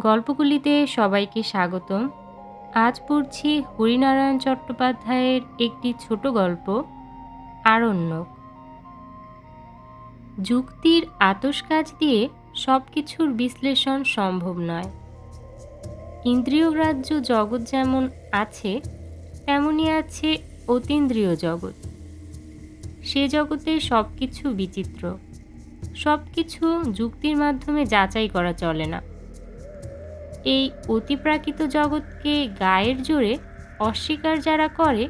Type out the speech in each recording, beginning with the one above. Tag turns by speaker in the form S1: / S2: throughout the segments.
S1: গল্পগুলিতে সবাইকে স্বাগতম। আজ পড়ছি হরিনারায়ণ চট্টোপাধ্যায়ের একটি ছোট গল্প, আরণ্যক। যুক্তির আতসকাজ দিয়ে সব কিছুর বিশ্লেষণ সম্ভব নয়। ইন্দ্রিয়গ্রাহ্য জগৎ যেমন আছে, তেমনই আছে অতীন্দ্রিয় জগৎ। সে জগতে সব কিছু বিচিত্র। সব কিছু যুক্তির মাধ্যমে যাচাই করা চলে না। এই অতিপ্রাকৃত জগৎকে গায়ের জোরে অস্বীকার যারা করে,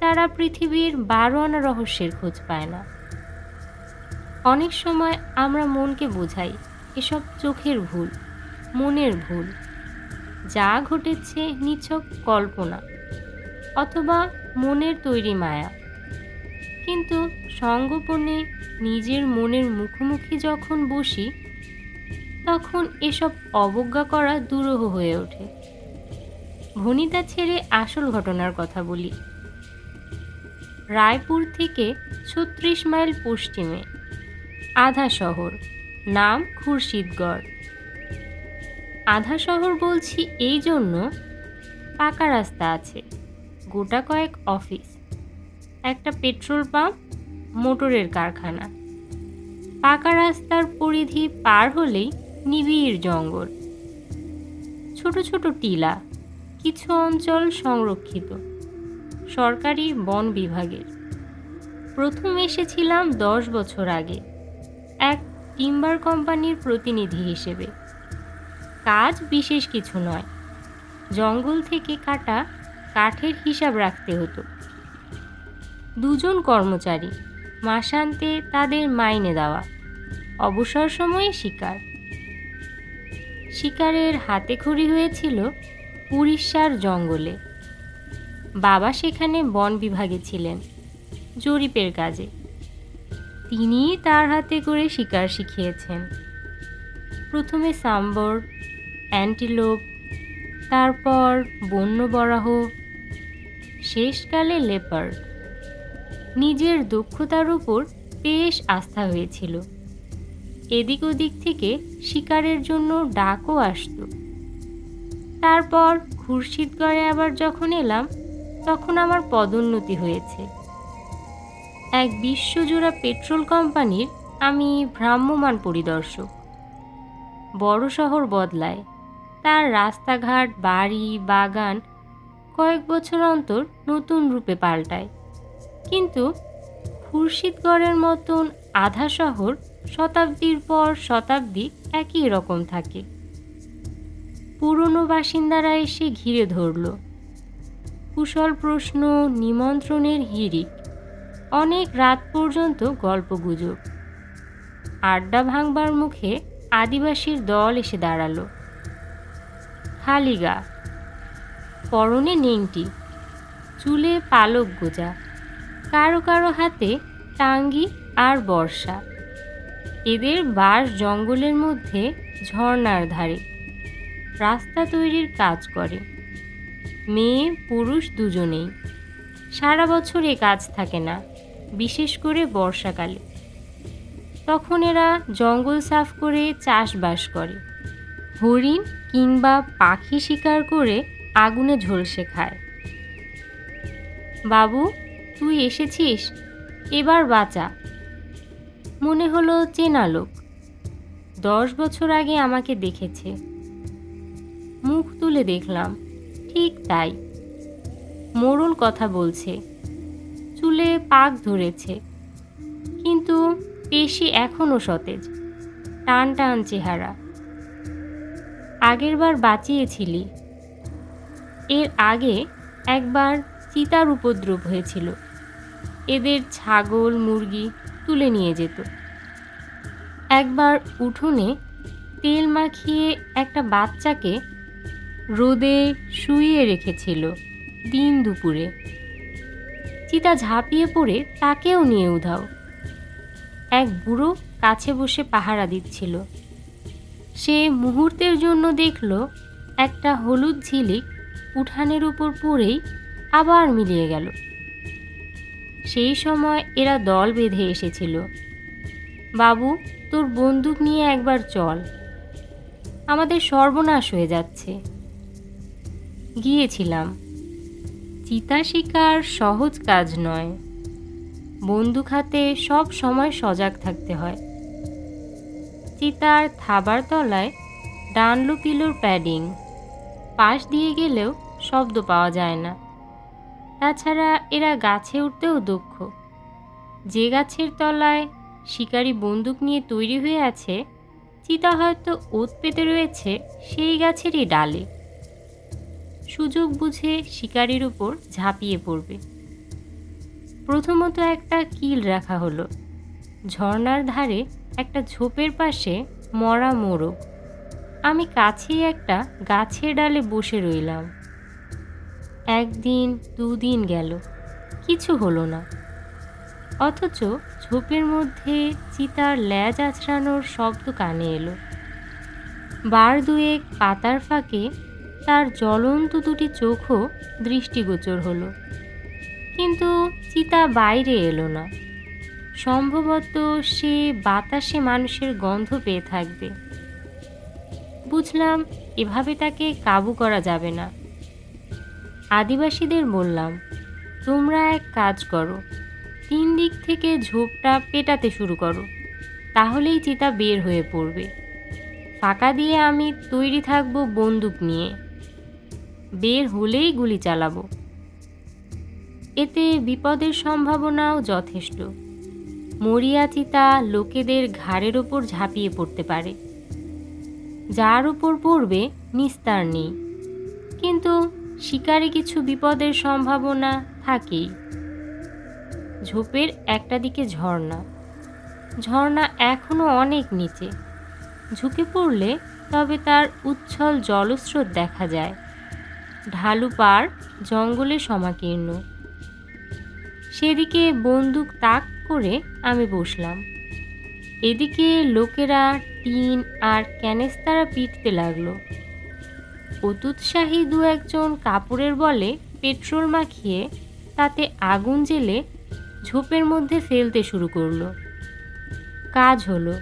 S1: তারা পৃথিবীর বারো আনা রহস্যের খোঁজ পায় না। অনেক সময় আমরা মনকে বোঝাই এসব চোখের ভুল, মনের ভুল, যা ঘটেছে নিছক কল্পনা অথবা মনের তৈরি মায়া। কিন্তু সঙ্গোপনে নিজের মনের মুখোমুখি যখন বসি তখন এসব অবজ্ঞা করা দুরূহ হয়ে ওঠে। ভনিতা ছেড়ে আসল ঘটনার কথা বলি। রায়পুর থেকে ছত্রিশ মাইল পশ্চিমে, আধা শহর, নাম খুরশিদগড়। আধা শহর বলছি এই জন্য পাকা রাস্তা আছে, গোটা কয়েক অফিস, একটা পেট্রোল পাম্প, মোটরের কারখানা। পাকা রাস্তার পরিধি পার হলেই নিবিড় জঙ্গল। ছোট ছোট টিলা, কিছু অঞ্চল সংরক্ষিত, সরকারি বন বিভাগের। প্রথম এসেছিলাম দশ বছর আগে, এক টিম্বার কোম্পানির প্রতিনিধি হিসেবে। কাজ বিশেষ কিছু নয়, জঙ্গল থেকে কাটা কাঠের হিসাব রাখতে হতো। দুজন কর্মচারী মাসান্তে তাদের মাইনে দেওয়া, অবসর সময়ে শিকার। শিকারের হাতে খড়ি হয়েছিল উড়িষ্যার জঙ্গলে। বাবা সেখানে বন বিভাগে ছিলেন, জরিপের কাজে। তিনিই তার হাতে করে শিকার শিখিয়েছেন। প্রথমে সাম্বর, অ্যান্টিলোপ, তারপর বন্য বরাহ, শেষকালে লেপার্ড। নিজের দক্ষতার উপর বেশ আস্থা হয়েছিল। এদিক ওদিক থেকে শিকারের জন্য ডাকও আসতো। তারপর খুরশিদগড়ে আবার যখন এলাম, তখন আমার পদোন্নতি হয়েছে। এক বিশ্বজোড়া পেট্রোল কোম্পানির আমি ভ্রাম্যমাণ পরিদর্শক। বড় শহর বদলায়। তার রাস্তাঘাট, বাড়ি, বাগান কয়েক বছর অন্তর নতুন রূপে পাল্টায়। কিন্তু খুরশিদগড়ের মতন আধা শহর শতাব্দীর পর শতাব্দী একই রকম থাকে। পুরনো বাসিন্দারা এসে ঘিরে ধরল। কুশল প্রশ্ন, নিমন্ত্রণের হিড়িক, অনেক রাত পর্যন্ত গল্পগুজব। আড্ডা ভাঙবার মুখে আদিবাসীর দল এসে দাঁড়াল। খালি গা পরনে নেংটি, চুলে পালক গোজা, কারও কারও হাতে টাঙ্গি আর বর্ষা। এদের বাস জঙ্গলের মধ্যে ঝর্নার ধারে। রাস্তা তৈরির কাজ করে। মেয়ে, পুরুষ দুজনেই। সারা বছর এ কাজ থাকে না, বিশেষ করে বর্ষাকালে। তখন এরা জঙ্গল সাফ করে চাষবাস করে। হরিণ কিংবা পাখি শিকার করে আগুনে ঝলসে খায়। বাবু, তুই এসেছিস? এবার বাঁচা। মনে হলো চেনা লোক। দশ বছর আগে আমাকে দেখেছে। মুখ তুলে দেখলাম, ঠিক তাই। মোড়ল কথা বলছে, চুলে পাক ধরেছে। কিন্তু পেশি এখনও সতেজ, টান টান চেহারা। আগেরবার বাঁচিয়েছিলি। এর আগে একবার চিতার উপদ্রব হয়েছিল। এদের ছাগল, মুরগি তুলে নিয়ে যেত। একবার উঠোনে তেল মাখিয়ে একটা বাচ্চাকে রোদে শুইয়ে রেখেছিল দিন দুপুরে। চিতা ঝাঁপিয়ে পড়ে তাকেও নিয়ে উধাও। এক বুড়ো কাছে বসে পাহারা দিচ্ছিল। সে মুহূর্তের জন্য দেখল একটা হলুদ ঝিলিক উঠানের উপর পড়েই আবার মিলিয়ে গেল। সেই সময় এরা দল বেঁধে এসেছিল। বাবু, তোর বন্দুক নিয়ে একবার চল। আমাদের সর্বনাশ হয়ে যাচ্ছে। গিয়েছিলাম। চিতা শিকার সহজ কাজ নয়। বন্দুক হাতে সব সময় সজাগ থাকতে হয়। চিতার থাবার তলায় ডানলু পিলোর প্যাডিং। পাশ দিয়ে গেলেও শব্দ পাওয়া যায় না। তাছাড়া এরা গাছে উঠতেও দক্ষ। যে গাছের তলায় শিকারি বন্দুক নিয়ে তৈরি হয়ে আছে, চিতা হয়তো ওত পেতে রয়েছে সেই গাছেরই ডালে। সুযোগ বুঝে শিকারির উপর ঝাঁপিয়ে পড়বে। প্রথমত একটা কিল রাখা হলো। ঝর্ণার ধারে একটা ঝোপের পাশে মরা মোরগ। আমি কাছেই একটা গাছের ডালে বসে রইলাম। একদিন, দুদিন গেল। কিছু হলো না। অথচ ঝোপের মধ্যে চিতার ল্যাজ আছড়ানোর শব্দ কানে এলো। বার দুয়েক পাতার ফাঁকে তার জ্বলন্ত দুটি চোখও দৃষ্টিগোচর হলো। কিন্তু চিতা বাইরে এলো না। সম্ভবত সে বাতাসে মানুষের গন্ধ পেয়ে থাকবে। বুঝলাম এভাবে তাকে কাবু করা যাবে না। আদিবাসীদের বললাম, তোমরা এক কাজ করো, তিন দিক থেকে ঝোপটা পেটাতে শুরু করো, তাহলেই চিতা বের হয়ে পড়বে। ফাঁকা দিয়ে আমি তৈরি থাকব বন্দুক নিয়ে। বের হলেই গুলি চালাবো। এতে বিপদের সম্ভাবনাও যথেষ্ট। মরিয়া চিতা লোকেদের ঘাড়ের ওপর ঝাঁপিয়ে পড়তে পারে। যার উপর পড়বে নিস্তার নেই। কিন্তু শিকারে কিছু বিপদের সম্ভাবনা থাকেই ঝোপের একটা দিকে ঝর্ণা। ঝর্ণা এখনও অনেক নিচে। ঝুঁকে পড়লে তবে তার উচ্ছল জলস্রোত দেখা যায়। ঢালু পার জঙ্গলে সমাকীর্ণ। সেদিকে বন্দুক তাক করে আমি বসলাম। এদিকে লোকেরা টিন আর ক্যানেস্তারা পিটতে লাগল। অতুৎসাহী দু একজন কাপড়ের বলে পেট্রোল মাখিয়ে তাতে আগুন জেলে ঝোপের মধ্যে ফেলতে শুরু করল। কাজ হলো,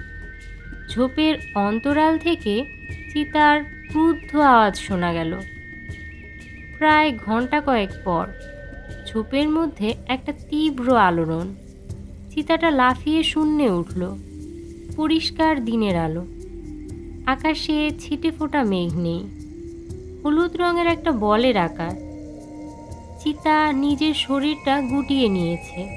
S1: ঝোপের অন্তরাল থেকে চিতার ক্রুদ্ধ আওয়াজ শোনা গেল। প্রায় ঘণ্টা কয়েক পর ঝোপের মধ্যে একটা তীব্র আলোড়ন। চিতাটা লাফিয়ে শূন্যে উঠল, পরিষ্কার দিনের আলো। আকাশে ছিটে ফোটা মেঘ নেই। হলুদ রঙের একটা বলের আকার। চিতা নিজের শরীরটা গুটিয়ে নিয়েছে।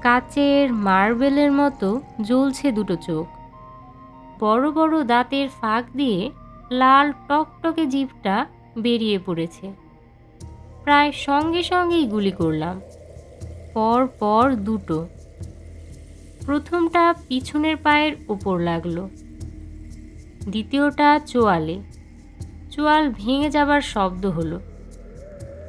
S1: কাচের মার্বেলের মতো জ্বলছে দুটো চোখ। বড় বড় দাঁতের ফাঁক দিয়ে লাল টকটকে জিভটা বেরিয়ে পড়েছে। প্রায় সঙ্গে সঙ্গেই গুলি করলাম। পর পর দুটো। প্রথমটা পিছনের পায়ের ওপর লাগল। দ্বিতীয়টা চোয়ালে। চোয়াল ভেঙে যাবার শব্দ হলো।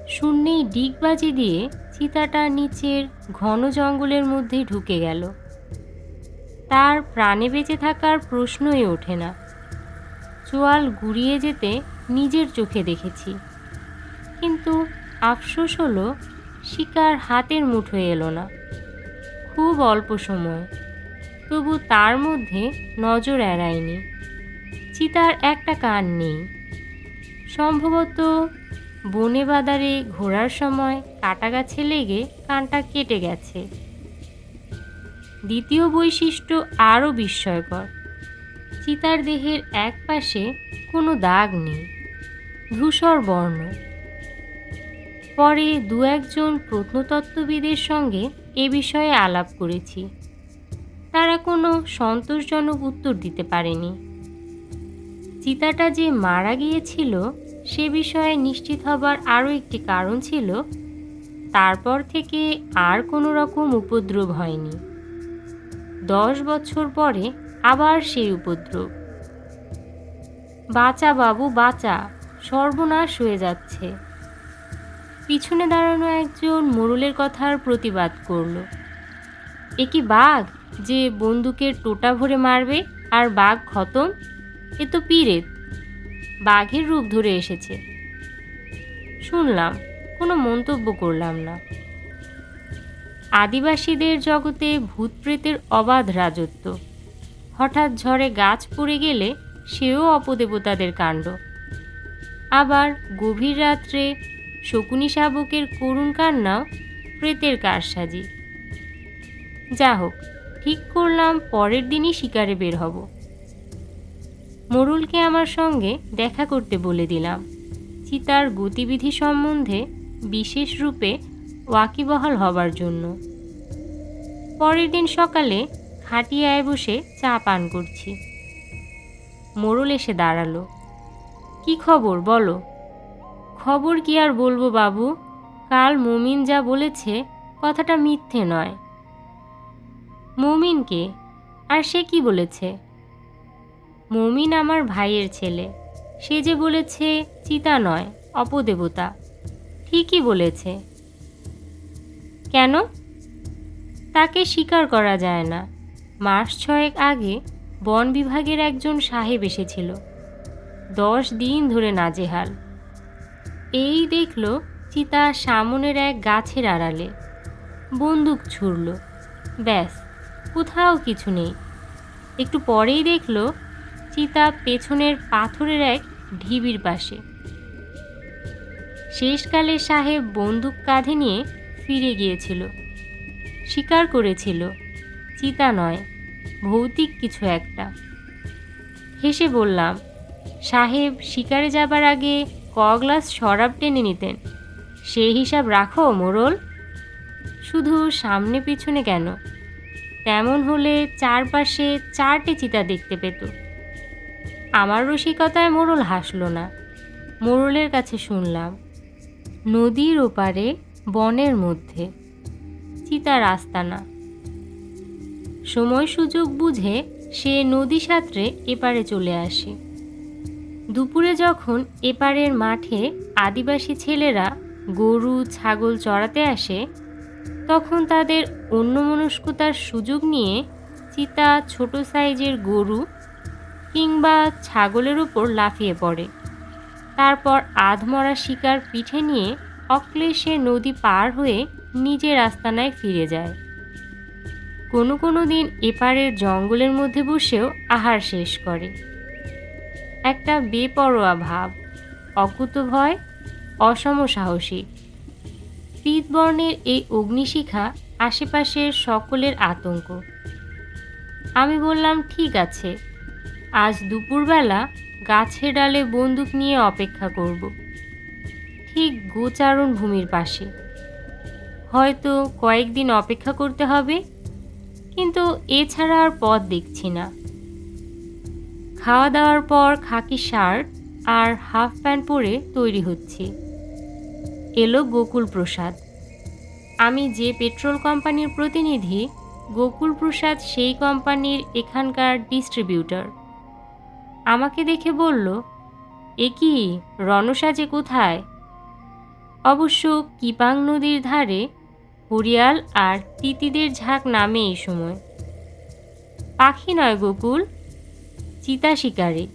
S1: শূন্যেই ডিগবাজি দিয়ে চিতাটা নিচের ঘন জঙ্গলের মধ্যে ঢুকে গেল। তার প্রাণে বেঁচে থাকার প্রশ্নই ওঠে না। চোয়াল গুড়িয়ে যেতে নিজের চোখে দেখেছি। কিন্তু আফসোস হলো, শিকার হাতের মুঠোয় এলো না। খুব অল্প সময়, তবু তার মধ্যে নজর এড়ায়নি। চিতার একটা কান নেই। সম্ভবত বনে বাদারে ঘোরার সময় কাটা গাছে লেগে কানটা কেটে গেছে। দ্বিতীয় বৈশিষ্ট্য আরও বিস্ময়কর। চিতার দেহের এক পাশে কোনো দাগ নেই, ধূসর বর্ণ। পরে দু একজন প্রত্নতত্ত্ববিদের সঙ্গে এ বিষয়ে আলাপ করেছি। তারা কোনো সন্তোষজনক উত্তর দিতে পারেনি। চিতাটা যে মারা গিয়েছিল সে বিষয়ে নিশ্চিত হবার আরও একটি কারণ ছিল, তারপর থেকে আর কোনো রকম উপদ্রব হয়নি। দশ বছর পরে আবার সেই উপদ্রব। বাঁচা বাবু, বাঁচা, সর্বনাশ হয়ে যাচ্ছে। পিছনে দাঁড়ানো একজন মোড়লের কথার প্রতিবাদ করল। এ কি বাঘ, যে বন্দুকের টোটা ভরে মারবে আর বাঘ খতম? এ তো পিরেত বাঘের রূপ ধরে এসেছে। শুনলাম, কোনো মন্তব্য করলাম না। আদিবাসীদের জগতে ভূতপ্রেতের অবাধ রাজত্ব। হঠাৎ ঝড়ে গাছ পড়ে গেলে সেও অপদেবতাদের কাণ্ড। আবার গভীর রাত্রে শকুনি শাবকের করুণ কান্নাও প্রেতের কারসাজি। যা হোক ঠিক করলাম পরের দিনই শিকারে বের হব। মোরুলকে আমার সঙ্গে দেখা করতে বলে দিলাম। চিতার গতিবিধি সম্বন্ধে বিশেষ রূপে ওয়াকিবহাল হবার জন্য। পরের দিন সকালে খাটিয়ায় বসে চা পান করছি। মোড়ল এসে দাঁড়াল। কি খবর, বলো? খবর কি আর বলব বাবু? কাল মুমিন যা বলেছে, কথাটা মিথ্যে নয়। মুমিনকে? আর সে কি বলেছে? মুমিন আমার ভাইয়ের ছেলে। সে যে বলেছে, চিতা নয়, অপদেবতা। ঠিকই বলেছে। কেন? তাকে স্বীকার করা যায় না। মাস ছয়েক আগে বন বিভাগের একজন সাহেব এসেছিল। দশ দিন ধরে নাজেহাল। এই দেখল চিতা সামনের এক গাছের আড়ালে। বন্দুক ছুড়ল। ব্যাস, কোথাও কিছু নেই। একটু পরেই দেখল চিতা পেছনের পাথরের এক ঢিবির পাশে। শেষকালে সাহেব বন্দুক কাঁধে নিয়ে ফিরে গিয়েছিল। স্বীকার করেছিল। চিতা নয়, ভৌতিক কিছু একটা। হেসে বললাম, সাহেব, শিকারে যাবার আগে ক গ্লাস শরাব টেনে নিতেন। সে হিসাব রাখো মোড়ল শুধু সামনে পিছনে কেন? তেমন হলে চারপাশে চারটে চিতা দেখতে পেত। আমার রসিকতায় মোড়ল হাসল না। মোড়লের কাছে শুনলাম, নদীর ওপারে, বনের মধ্যে। চিতা রাস্তা না সময় সুযোগ বুঝে সে নদী সাঁতরে এপারে চলে আসে। দুপুরে যখন এপারের মাঠে আদিবাসী ছেলেরা গরু, ছাগল চড়াতে আসে, তখন তাদের অন্যমনস্কতার সুযোগ নিয়ে চিতা ছোট সাইজের গরু কিংবা ছাগলের উপর লাফিয়ে পড়ে। তারপর আধমরা শিকার পিঠে নিয়ে অক্লেশে নদী পার হয়ে নিজের আস্তানায় ফিরে যায়। কোনো কোনো দিন এপারের জঙ্গলের মধ্যে বসেও আহার শেষ করে। একটা বেপরোয়া ভাব, অকুত ভয়, অসম সাহসী। পিতবর্ণের এই অগ্নিশিখা আশেপাশের সকলের আতঙ্ক। আমি বললাম, ঠিক আছে। আজ দুপুরবেলা গাছের ডালে বন্দুক নিয়ে অপেক্ষা করব। ঠিক গোচারণ ভূমির পাশে। হয়তো কয়েকদিন অপেক্ষা করতে হবে, কিন্তু এছাড়া আর পথ দেখছি না। খাওয়া দাওয়ার পর খাকি শার্ট আর হাফ প্যান্ট পরে তৈরি হচ্ছে। এলো গোকুল প্রসাদ। আমি যে পেট্রোল কোম্পানির প্রতিনিধি, গোকুল প্রসাদ সেই কোম্পানির এখানকার ডিস্ট্রিবিউটর। আমাকে দেখে বলল, এ কি রণসাজে কোথায়? অবশ্য কিপাং নদীর ধারে হরিয়াল আর তিতিদের ঝাঁক নামে এই সময়। পাখি নয় গোকুল, চিতা শিকারে।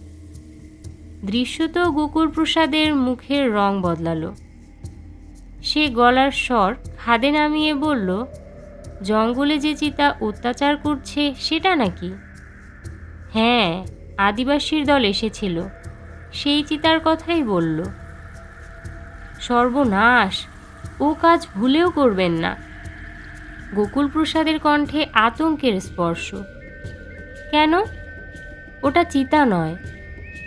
S1: দৃশ্যত গোকুল প্রসাদের মুখের রং বদলালো। সে গলার স্বর খাদে নামিয়ে বলল, জঙ্গলে যে চিতা অত্যাচার করছে, সেটা নাকি? হ্যাঁ আদিবাসীর দল এসেছিল। সেই চিতার কথাই বলল। সর্বনাশ, ও কাজ ভুলেও করবেন না। গোকুল প্রসাদের কণ্ঠে আতঙ্কের স্পর্শ। কেন? ওটা চিতা নয়,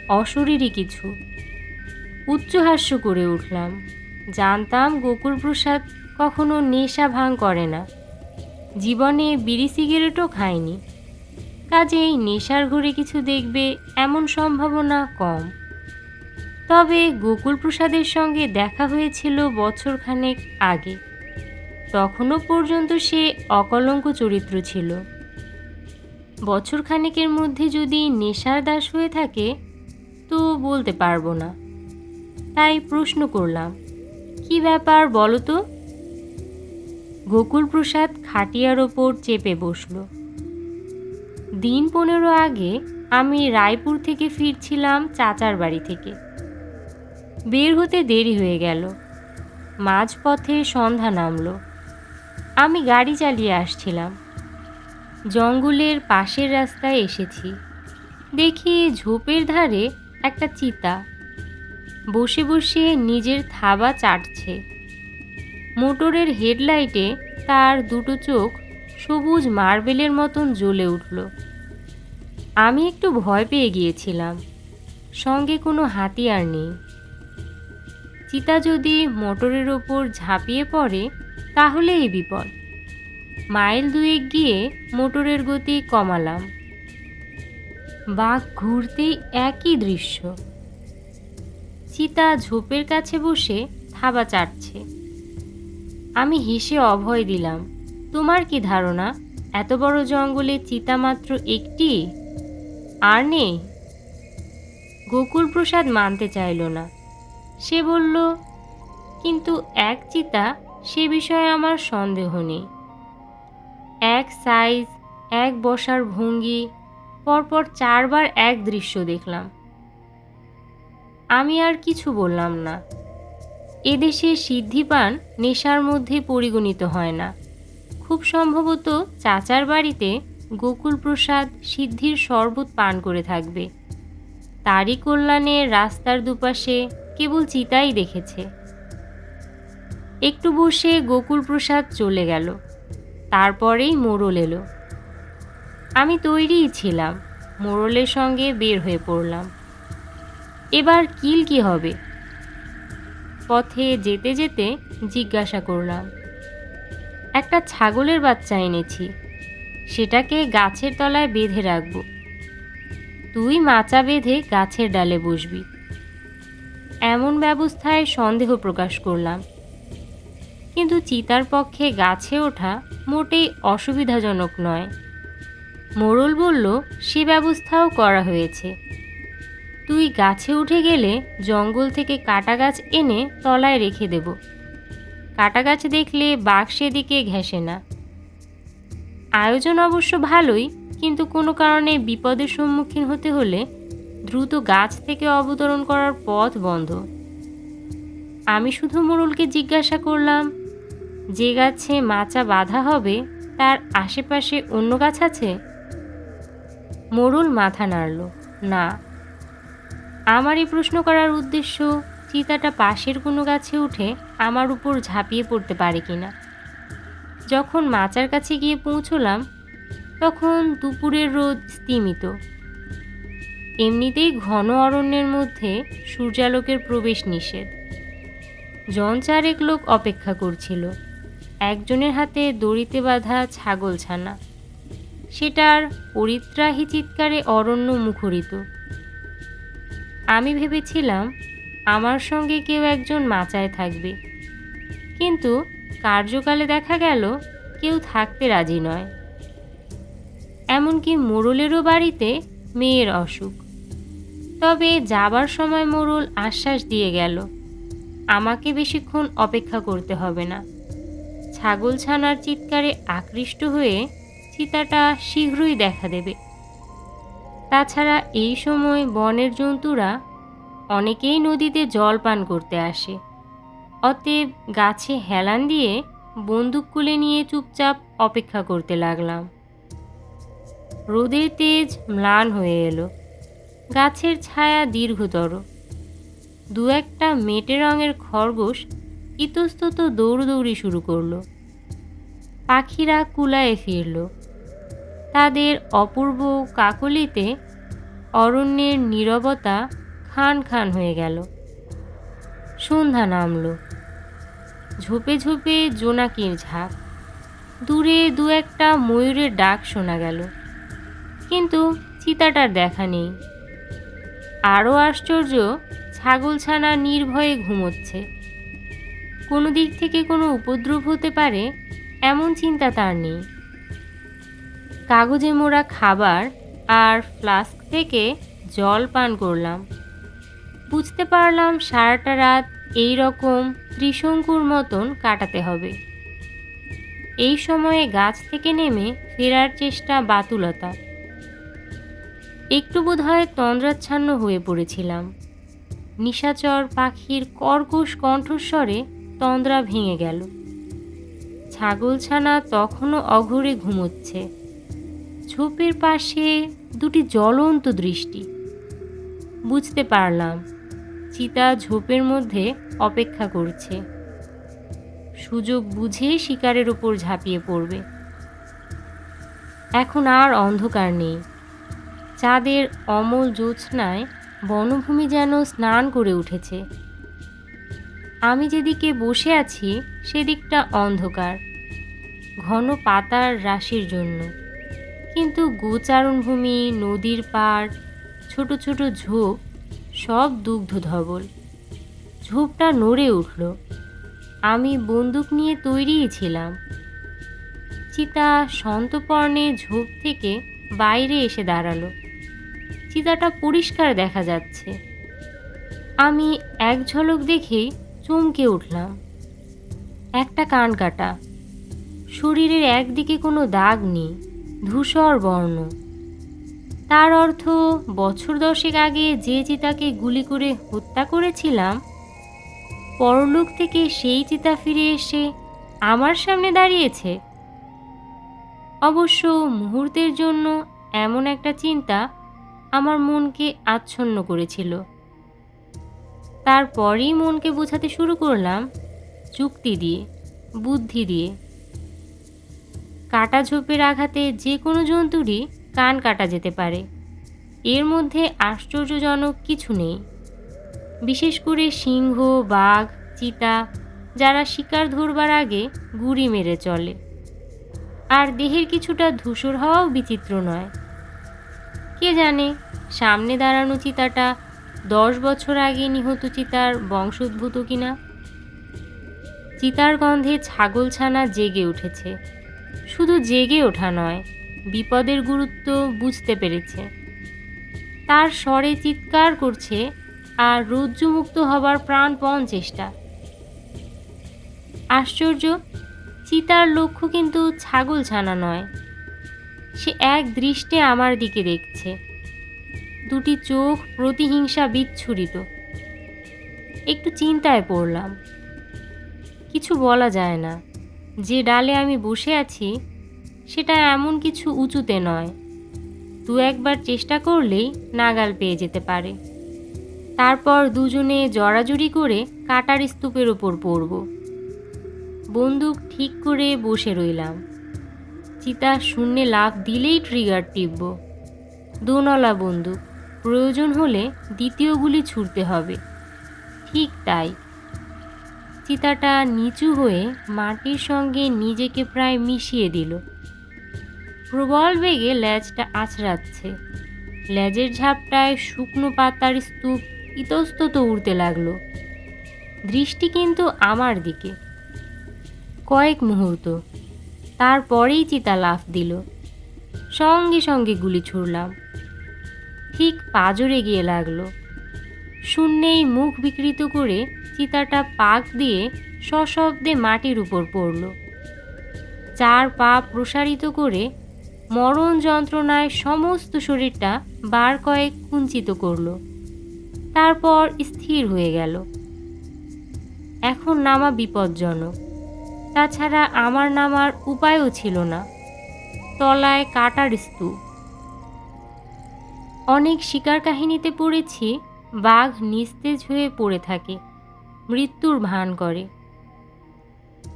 S1: অশরীরই কিছু। উচ্চহাস্য করে উঠলাম। জানতাম গোকুল প্রসাদ কখনো নেশা ভাঙ করে না। জীবনে বিড়ি সিগারেটও খায়নি। কাজেই নেশার ঘরে কিছু দেখবে এমন সম্ভাবনা কম। তবে গোকুল প্রসাদের সঙ্গে দেখা হয়েছিল বছরখানেক আগে। তখনও পর্যন্ত সে অকলঙ্ক চরিত্র ছিল। বছরখানেকের মধ্যে যদি নেশার দাস হয়ে থাকে, তো বলতে পারব না। তাই প্রশ্ন করলাম, কি ব্যাপার বলো তো? গোকুল প্রসাদ খাটিয়ার ওপর চেপে বসল। দিন পনেরো আগে আমি রায়পুর থেকে ফিরছিলাম চাচার বাড়ি থেকে। বের হতে দেরি হয়ে গেল। মাঝপথে সন্ধ্যা নামল। আমি গাড়ি চালিয়ে আসছিলাম। জঙ্গলের পাশের রাস্তায় এসেছি। দেখি ঝোপের ধারে একটা চিতা। বসে বসে নিজের থাবা চাটছে। মোটরের হেডলাইটে তার দুটো চোখ সবুজ মার্বেলের মতন জ্বলে উঠল। আমি একটু ভয় পেয়ে গিয়েছিলাম। সঙ্গে কোনো হাতিয়ার নেই। চিতা যদি মোটরের ওপর ঝাঁপিয়ে পড়ে, তাহলে এই বিপদ। মাইল দুয়েক গিয়ে মোটরের গতি কমালাম। বাঘ ঘুরতেই একই দৃশ্য। চিতা ঝোপের কাছে বসে থাবা চাটছে। আমি হেসে অভয় দিলাম তোমার কি ধারণা? এত বড় জঙ্গলে চিতা মাত্র একটি? আর নেই? গোকুল প্রসাদ মানতে চাইল না। সে বলল, কিন্তু এক চিতা, সে বিষয়ে আমার সন্দেহ নেই। এক সাইজ, এক বসার ভঙ্গি, পরপর চারবার এক দৃশ্য দেখলাম। আমি আর কিছু বললাম না। এদেশে সিদ্ধিপান নেশার মধ্যে পরিগণিত হয় না। খুব সম্ভবত চাচার বাড়িতে গোকুল প্রসাদ সিদ্ধির শরবত পান করে থাকবে। তারই কল্যাণে রাস্তার দুপাশে কেবল চিতাই দেখেছে। একটু বসে গোকুল প্রসাদ চলে গেল। তারপরেই মোড়ল এলো। আমি তৈরিই ছিলাম, মোড়লের সঙ্গে বের হয়ে পড়লাম। এবার কিল কি হবে? পথে যেতে যেতে জিজ্ঞাসা করলাম একটা ছাগলের বাচ্চা এনেছি। সেটাকে গাছের তলায় বেঁধে রাখব। তুই মাচা বেঁধে গাছের ডালে বসবি। এমন ব্যবস্থায় সন্দেহ প্রকাশ করলাম। কিন্তু চিতার পক্ষে গাছে ওঠা মোটেই অসুবিধাজনক নয়। মোড়ল বলল, সে ব্যবস্থাও করা হয়েছে। তুই গাছে উঠে গেলে জঙ্গল থেকে কাটা গাছ এনে তলায় রেখে দেব। কাটা গাছ দেখলে বাঘ সেদিকে ঘেঁষে না। আয়োজন অবশ্য ভালোই, কিন্তু কোনো কারণে বিপদের সম্মুখীন হতে হলে দ্রুত গাছ থেকে অবতরণ করার পথ বন্ধ। আমি শুধু মোড়লকে জিজ্ঞাসা করলাম, যে গাছে মাচা বাঁধা হবে, তার আশেপাশে অন্য গাছ আছে? মোড়ল মাথা নাড়ল, না। আমার এই প্রশ্ন করার উদ্দেশ্য চিতাটা পাশের কোনো গাছে উঠে আমার উপর ঝাঁপিয়ে পড়তে পারে কিনা। যখন মাচার কাছে গিয়ে পৌঁছলাম, তখন দুপুরের রোদ স্তিমিত। এমনিতেই ঘন অরণ্যের মধ্যে সূর্যালোকের প্রবেশ নিষেধ। জন চারেক লোক অপেক্ষা করছিল। একজনের হাতে দড়িতে বাঁধা ছাগল ছানা সেটার পরিত্রাহী চিৎকারে অরণ্য মুখরিত। আমি ভেবেছিলাম আমার সঙ্গে কেউ একজন মাচায় থাকবে। কিন্তু কার্যকালে দেখা গেল, কেউ থাকতে রাজি নয়। এমনকি মোড়লেরও বাড়িতে মেয়ের অসুখ। তবে যাবার সময় মোড়ল আশ্বাস দিয়ে গেল, আমাকে বেশিক্ষণ অপেক্ষা করতে হবে না। ছাগল ছানার চিৎকারে আকৃষ্ট হয়ে চিতাটা শীঘ্রই দেখা দেবে। তাছাড়া এই সময় বনের জন্তুরা অনেকেই নদীতে জল পান করতে আসে। অতএব গাছে হেলান দিয়ে বন্দুক কুলে নিয়ে চুপচাপ অপেক্ষা করতে লাগলাম। রোদের তেজ ম্লান হয়ে এলো। গাছের ছায়া দীর্ঘতর। দু একটা মেটে রঙের খরগোশ ইতস্তত দৌড়দৌড়ি শুরু করল। পাখিরা কুলায়ে ফিরল। তাদের অপূর্ব কাকলিতে অরণ্যের নীরবতা খান খান হয়ে গেল। সন্ধ্যা নামল। ঝোপে ঝোপে জোনাকির ঝাঁক। দূরে দু একটা ময়ূরের ডাক শোনা গেল। কিন্তু চিতাটার দেখা নেই। আরও আশ্চর্য, ছাগলছানা নির্ভয়ে ঘুমোচ্ছে। কোনো দিক থেকে কোনো উপদ্রব হতে পারে, এমন চিন্তা তার নেই। কাগজে মোড়া খাবার আর ফ্লাস্ক থেকে জল পান করলাম। বুঝতে পারলাম সারাটা রাত এই রকম ত্রিশঙ্কুর মতন কাটাতে হবে। এই সময়ে গাছ থেকে নেমে ফেরার চেষ্টা বাতুলতা। একটু বোধহয় তন্দ্রাচ্ছন্ন হয়ে পড়েছিলাম। নিশাচর পাখির কর্কশ কণ্ঠস্বরে তন্দ্রা ভেঙে গেল। ছাগলছানা তখনও অঘরে ঘুমোচ্ছে। ঝোপের পাশে দুটি জ্বলন্ত দৃষ্টি। বুঝতে পারলাম চিতা ঝোপের মধ্যে অপেক্ষা করছে। সুযোগ বুঝে শিকারের ওপর ঝাঁপিয়ে পড়বে। এখন আর অন্ধকার নেই। চাঁদের অমল জ্যোৎস্নায় বনভূমি যেন স্নান করে উঠেছে। আমি যেদিকে বসে আছি, সেদিকটা অন্ধকার। ঘন পাতার রাশির জন্য। কিন্তু গোচারণভূমি, নদীর পাড়, ছোট ছোট ঝোপ সব দুগ্ধ ধবল। ঝোপটা নড়ে উঠল। আমি বন্দুক নিয়ে তৈরিই ছিলাম। চিতা সন্তপর্ণে ঝোপ থেকে বাইরে এসে দাঁড়াল। চিতাটা পরিষ্কার দেখা যাচ্ছে। আমি এক ঝলক দেখেই চমকে উঠলাম। একটা কান কাটা। শরীরের একদিকে কোনো দাগ নেই, ধূসর বর্ণ। তার অর্থ, বছর দশেক আগে যে চিতাকে গুলি করে হত্যা করেছিলাম, পরলোক থেকে সেই চিতা ফিরে এসে আমার সামনে দাঁড়িয়েছে। অবশ্য মুহূর্তের জন্য এমন একটা চিন্তা আমার মনকে আচ্ছন্ন করেছিল। তারপরেই মনকে বোঝাতে শুরু করলাম যুক্তি দিয়ে, বুদ্ধি দিয়ে। কাটা ঝোপের আঘাতে যে কোনো জন্তুরই কান কাটা যেতে পারে। এর মধ্যে আশ্চর্যজনক কিছু নেই। বিশেষ করে সিংহ, বাঘ, চিতা, যারা শিকার ধরবার আগে গুড়ি মেরে চলে। আর দেহের কিছুটা ধূসর হওয়াও বিচিত্র নয়। কে জানে, সামনে দাঁড়ানো চিতাটা দশ বছর আগে নিহত চিতার বংশোদ্ভূত কিনা? চিতার গন্ধে ছাগলছানা জেগে উঠেছে। শুধু জেগে ওঠা নয় বিপদের গুরুত্ব বুঝতে পেরেছে। তার স্বরে চিৎকার করছে আর রজ্জুমুক্ত হবার প্রাণপণ চেষ্টা। আশ্চর্য, চিতার লক্ষ্য কিন্তু ছাগল ছানা নয়। সে এক দৃষ্টে আমার দিকে দেখছে। দুটি চোখ প্রতিহিংসা বিচ্ছুরিত। একটু চিন্তায় পড়লাম। কিছু বলা যায় না। যে ডালে আমি বসে আছি সেটা এমন কিছু উঁচুতে নয়। দু একবার চেষ্টা করলেই নাগাল পেয়ে যেতে পারে। তারপর দুজনে জড়াজড়ি করে কাটার স্তূপের ওপর পড়ব। বন্দুক ঠিক করে বসে রইলাম। চিতা শূন্যে লাফ দিলেই ট্রিগার টিপব। দোনলা বন্দুক, প্রয়োজন হলে দ্বিতীয় গুলি ছুটতে হবে। ঠিক তাই। চিতাটা নিচু হয়ে মাটির সঙ্গে নিজেকে প্রায় মিশিয়ে দিল। প্রবল বেগে ল্যাজটা আছড়াচ্ছে। ল্যাজের ঝাপটায় শুকনো পাতার স্তূপ ইতস্তত উড়তে লাগল। দৃষ্টি কিন্তু আমার দিকে। কয়েক মুহূর্ত। তারপরেই চিতা লাফ দিল। সঙ্গে সঙ্গে গুলি ছুড়লাম। ঠিক পাজরে গিয়ে লাগল। শূন্যেই মুখ বিকৃত করে চিতাটা পাক দিয়ে সশব্দে মাটির উপর পড়ল। চার পা প্রসারিত করে মরণ যন্ত্রণায় সমস্ত শরীরটা বার কয়েক কুঞ্চিত করল। তারপর স্থির হয়ে গেল। এখন নামা বিপজ্জনক। তাছাড়া আমার নামার উপায়ও ছিল না। তলায় কাটার স্তূপ। অনেক শিকার কাহিনীতে পড়েছি, বাঘ নিস্তেজ হয়ে পড়ে থাকে, মৃত্যুর ভান করে।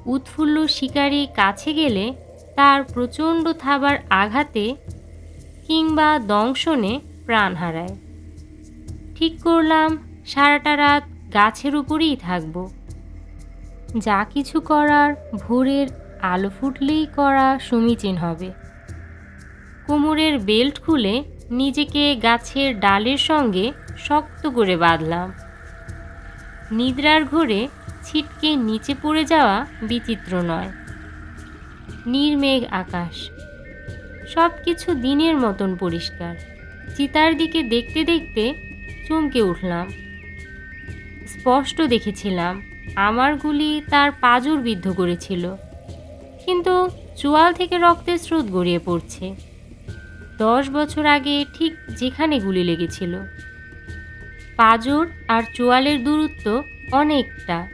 S1: উৎফুল্ল শিকারি কাছে গেলে তার প্রচণ্ড থাবার আঘাতে কিংবা দংশনে প্রাণ হারায়। ঠিক করলাম, সারাটা রাত গাছের উপরেই থাকব। যা কিছু করার ভোরের আলো ফুটলেই করা সমীচীন হবে। কোমরের বেল্ট খুলে নিজেকে গাছের ডালের সঙ্গে শক্ত করে বাঁধলাম। নিদ্রার ঘোরে ছিটকে নিচে পড়ে যাওয়া বিচিত্র নয়। নির্মেঘ আকাশ। সব কিছু দিনের মতন পরিষ্কার। চিতার দিকে দেখতে দেখতে চমকে উঠলাম। স্পষ্ট দেখেছিলাম, আমার গুলি তার পাজর বিদ্ধ করেছিল। কিন্তু চোয়াল থেকে রক্তের স্রোত গড়িয়ে পড়ছে। দশ বছর আগে ঠিক যেখানে গুলি লেগেছিল। পাজর আর চোয়ালের দূরত্ব অনেকটা।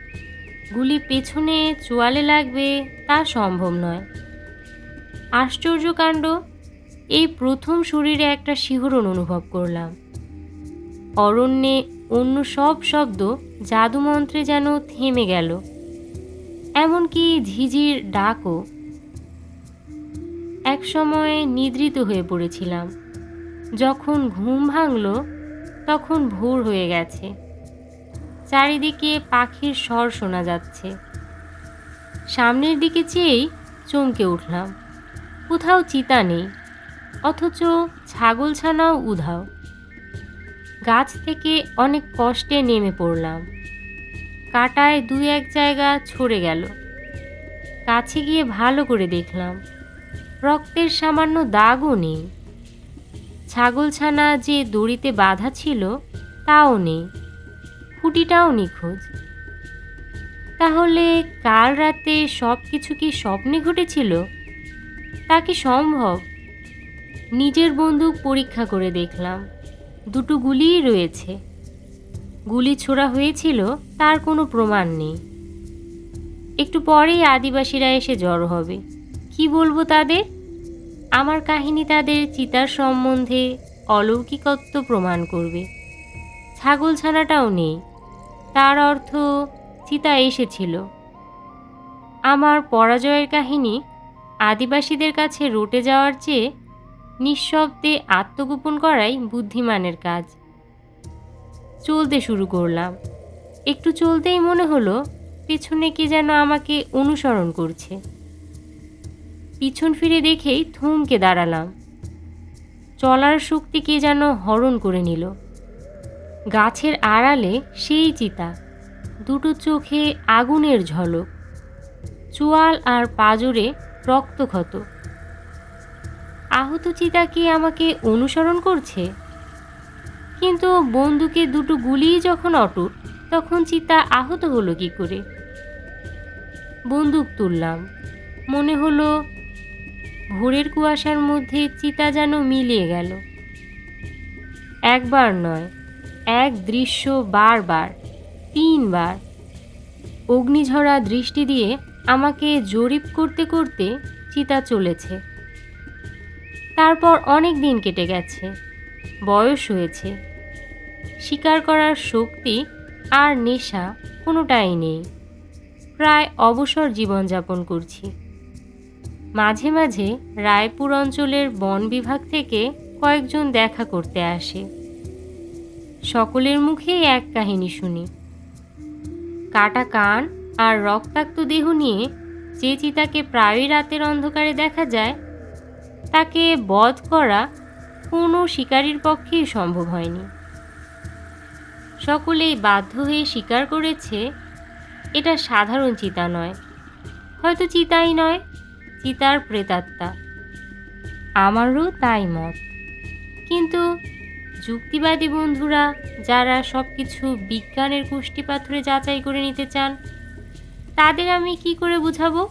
S1: গুলি পেছনে চোয়ালে লাগবে তা সম্ভব নয়। আশ্চর্যকাণ্ড এই প্রথম শরীরে একটা শিহরণ অনুভব করলাম। অরণ্যে অন্য সব শব্দ জাদুমন্ত্রে যেন থেমে গেল। এমনকি ঝিঝির ডাকও এক সময় নিদ্রিত হয়ে পড়েছিলাম। যখন ঘুম ভাঙল, তখন ভোর হয়ে গেছে। চারিদিকে পাখির স্বর শোনা যাচ্ছে। সামনের দিকে চেয়েই চমকে উঠলাম। কোথাও চিতা নেই, অথচ ছাগলছানাও উধাও। গাছ থেকে অনেক কষ্টে নেমে পড়লাম। কাটায় দু এক জায়গা ছড়ে গেল। কাছে গিয়ে ভালো করে দেখলাম, রক্তের সামান্য দাগও নেই। ছাগলছানা যে দড়িতে বাঁধা ছিল, তাও নেই। খুঁটিটাও নিখোঁজ। তাহলে কাল রাতে সব কিছু কি স্বপ্নে ঘটেছিল? তা কি সম্ভব? নিজের বন্দুক পরীক্ষা করে দেখলাম। দুটো গুলিই রয়েছে। গুলি ছোড়া হয়েছিল, তার কোনো প্রমাণ নেই। একটু পরেই আদিবাসীরা এসে জড়ো হবে। কি বলব তাদের? আমার কাহিনী তাদের চিতার সম্বন্ধে অলৌকিকত্ব প্রমাণ করবে। ছাগল ছাগলছানাটাও নেই। তার অর্থ চিতা এসেছিল। আমার পরাজয়ের কাহিনী আদিবাসীদের কাছে রটে যাওয়ার চেয়ে নিঃশব্দে আত্মগোপন করাই বুদ্ধিমানের কাজ। চলতে শুরু করলাম। একটু চলতেই মনে হলো, পেছনে কে যেন আমাকে অনুসরণ করছে। পিছন ফিরে দেখেই থমকে দাঁড়ালাম। চলার শক্তি কে যেন হরণ করে নিল। গাছের আড়ালে সেই চিতা, দুটো চোখে আগুনের ঝলক, চোয়াল আর পাজরে রক্তক্ষত। আহত চিতা কি আমাকে অনুসরণ করছে? কিন্তু বন্দুকে দুটো গুলিই যখন অটুট, তখন চিতা আহত হলো কি করে? বন্দুক তুললাম। মনে হলো, ভোরের কুয়াশার মধ্যে চিতা যেন মিলিয়ে গেল। একবার নয় এক দৃশ্য বারবার, তিনবার। অগ্নিঝরা দৃষ্টি দিয়ে আমাকে জরিপ করতে করতে চিতা চলেছে। তারপর অনেক দিন কেটে গেছে, বয়স হয়েছে। শিকার করার শক্তি আর নেশা কোনোটাই নেই। প্রায় অবসর জীবনযাপন করছি। মাঝে মাঝে রায়পুর অঞ্চলের বন বিভাগ থেকে কয়েকজন দেখা করতে আসে। সকলের মুখেই এক কাহিনী শুনি। কাটা কান আর রক্তাক্ত দেহ নিয়ে যে চিতাকে প্রায়ই রাতের অন্ধকারে দেখা যায়, তাকে বধ করা কোনো শিকারীর পক্ষেই সম্ভব হয়নি। সকলেই বাধ্য হয়ে স্বীকার করেছে, এটা সাধারণ চিতা নয়। হয়তো চিতাই নয়, চিতার প্রেতাত্মা। আমারও তাই মত। কিন্তু যুক্তিবাদী বন্ধুরা, যারা সব কিছু বিজ্ঞানের কুষ্টি পাথরে যাচাই করে নিতে চান, তাদের আমি কি করে বুঝাবো?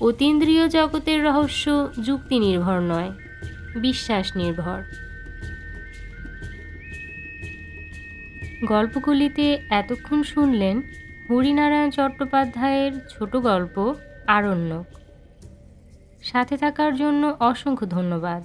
S1: অতীন্দ্রিয় জগতের রহস্য যুক্তি নির্ভর নয়, বিশ্বাস নির্ভর। গল্পগুলিতে এতক্ষণ শুনলেন হরিনারায়ণ চট্টোপাধ্যায়ের ছোট গল্প, আরণ্যক। সাথে থাকার জন্য অসংখ্য ধন্যবাদ।